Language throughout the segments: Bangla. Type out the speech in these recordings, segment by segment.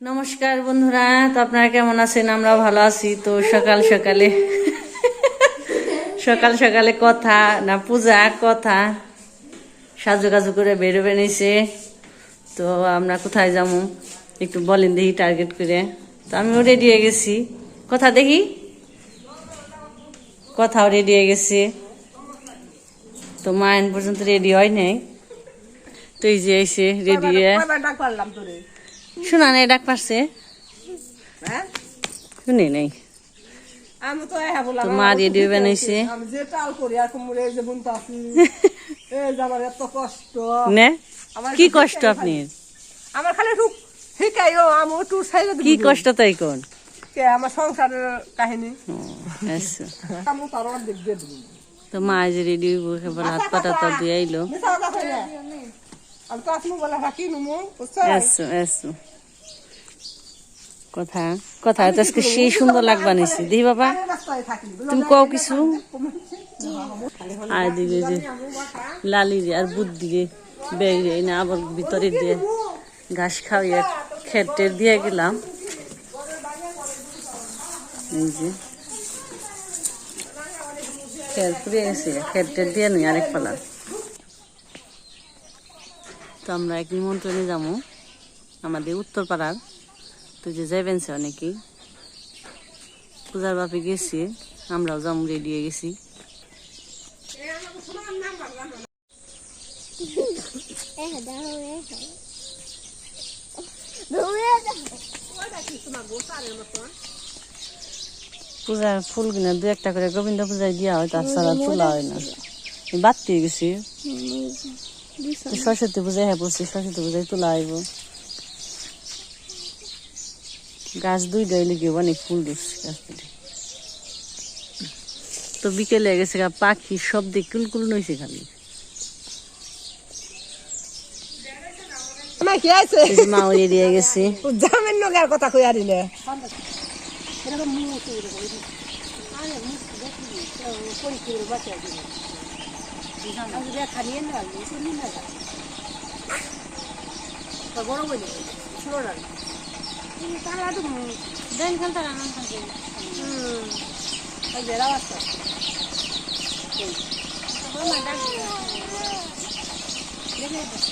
নমস্কার বন্ধুরা, তো আপনারা কেমন আছেন? আমরা ভালো আছি, তো সকাল সকালে। সকাল সকালে কথা, না পূজা, কথা। সাজু কাজু করে বেরোবে নিছে। তো আমরা কোথায় যাব? একটু বলেন দেখি টার্গেট করে। তো আমিও রেডি হয়ে গেছি। কথা দেখি। কথাও রেডি হয়ে গেছে। তো মা পর্যন্ত রেডি হয় নাই। তো এই যে এসে রেডি হয়ে শোনা নেই ডাক পারছে হ্যাঁ? শুনি নেই। আমি তো হ্যাঁ বললাম তো মা রেডি বানাইছে আমি যে টাল করি আর কুমড়ে যে বুনতে আসি। এই আমার এত কষ্ট। নে কি কষ্ট আপনি? আমার খালি আমি কি কষ্ট তাই কোন? কে আমার সংসারের কাহিনী। আচ্ছা। আমি তার অর্ধেক দিয়ে তো মা রেডি হাত পাটা তো দিয়ে আইলো। কথা না। কথা কথা তো আজকে সেই সুন্দর লাগবা নিছি দিই বাবা তুমি কও কিছু আর দিকে যে লালি রে আর দিয়ে বেরিয়ে না আবার ভিতরে দিয়ে ঘাস খাওয়াইয়া খেটের দিয়ে গেলাম এই যে খের পুড়ে গেছে খেটের দিয়ে নই আরেক পালা তো আমরা এক নিমন্ত্রণে যাব আমাদের উত্তরপাড়ার। তো যে যাইবেন সে অনেকেই। পূজার বাপে গেছি, আমরাও যাম রেডি হয়ে গেছি। পূজার ফুল কিনা দু একটা করে গোবিন্দ পূজায় দিয়া হয় তাছাড়া তোলা হয় না। বাদ দিয়ে গেছি। সরস্বতী পূজায় হ্যাঁ পড়ছি সরস্বতী পূজায় তোলা হইব গাছ দুই ডাইলে গিয়ে অনেক ফুল দিচ্ছে গাছ দুটি তো বিকেলে গেছে গা পাখি সব দিক কুলকুল নইছে খালি আমার কি আছে এই যে মাও রেডি হয়ে গেছে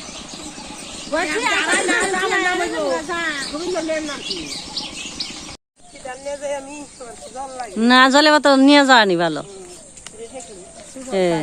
জামেন নগার কথা কই আরিলে আমি না, জলে তো নিয়ে যাওয়া নি ভালো। হ্যাঁ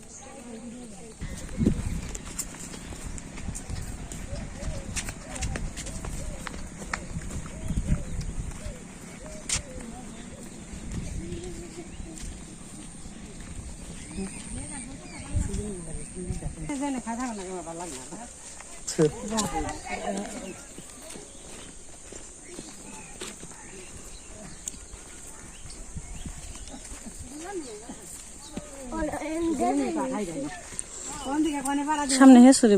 দেরি আছে সরষেগুলো সুন্দর হয়েছে সামনে হেসুরে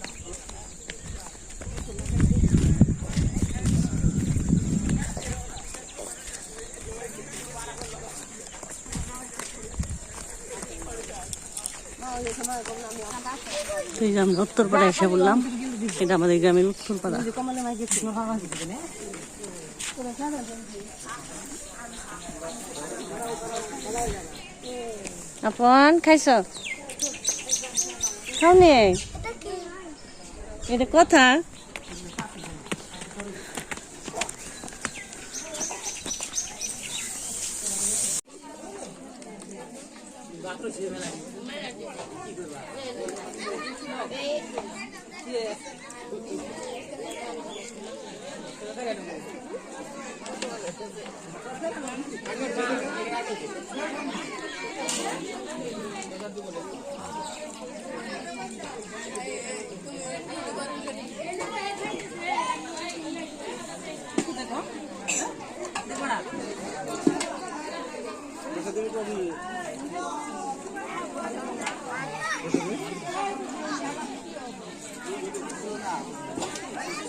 তো এই যে আমি উত্তরপাড়া এসে বললাম, এটা আমাদের গ্রামের উত্তরপাড়া আপন, খাইছ? খাও এটা কথা? Gracias. Thank you.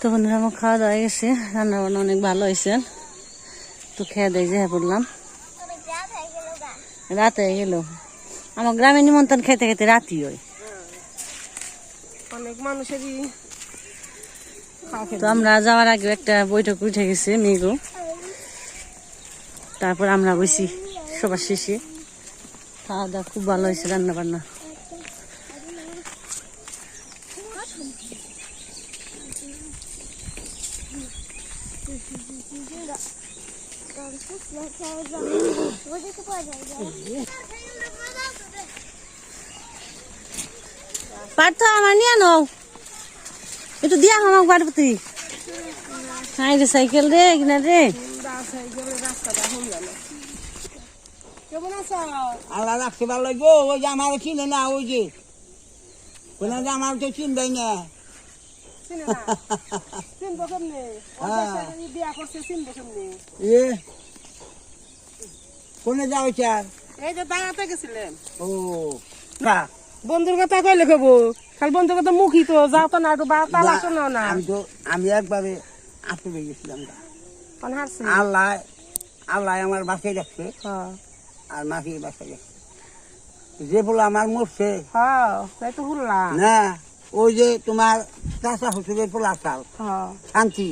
তো বন্ধুরা আমার খাওয়া দাওয়া গেছে। রান্না বান্না অনেক ভালো হয়েছে। তো খেয়ে দেয় যে পড়লাম। রাত হয়ে গেল। আমার গ্রামে নিমন্ত্রণ খেতে খেতে রাতি হয়। অনেক মানুষেরই তো আমরা যাওয়ার আগে একটা বৈঠক উঠে গেছে মেঘো তারপর আমরা বসি সবার শেষে। খাওয়া দাওয়া খুব ভালো হয়েছে রান্না বান্না পার্থ, আমার নিয়ে নাও একটু দিয়া আমাকে পারবতি হাই রে, সাইকেল রে, কিনা রে কেমন আছো আল্লাহ রাখতে ভালো ওই যে আমার চিনে না ওই যে। বললাম যে আমার তো চিনবেই না। এ কোনে যাও চার এই যে দাঁড়াতে গেছিলেন। ও না। বন্ধুর কথা কইলে খাব খালি বন্ধুর কথা মুখী তো যাও তো না একটু বা তালা শোনাও না। আমি তো আমি একবারে আসতে গেছিলাম আল্লাহ আল্লাহ আমার বাসায় রাখছে। হ্যাঁ। আর মাকে বাসায় রাখছে। যে বলে আমার মরছে হ্যাঁ না ওই যে তোমার চাষা হুসুরের পোলা চাল হ্যাঁ। শান্তি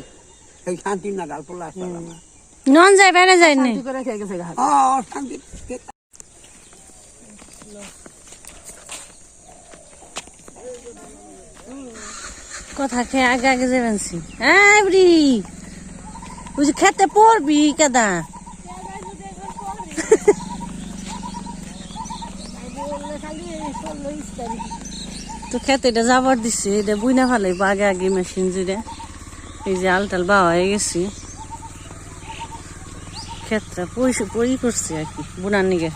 সেই শান্তি নাগাল পোলা চাল আমার। নন নি। শান্তি কথা খেয়ে আগে আগে যাবেন হ্যাঁ বুঝি খেতে পড়বি কেদা তো খেতে এটা যাবার দিছে, এটা বুইনা ভালো আগে আগে মেশিন জুড়ে। এই যে আলটাল বাওয়া হয়ে গেছি। ক্ষেতটা পয়সা পরি করছি আর কি, বুনার নিগে।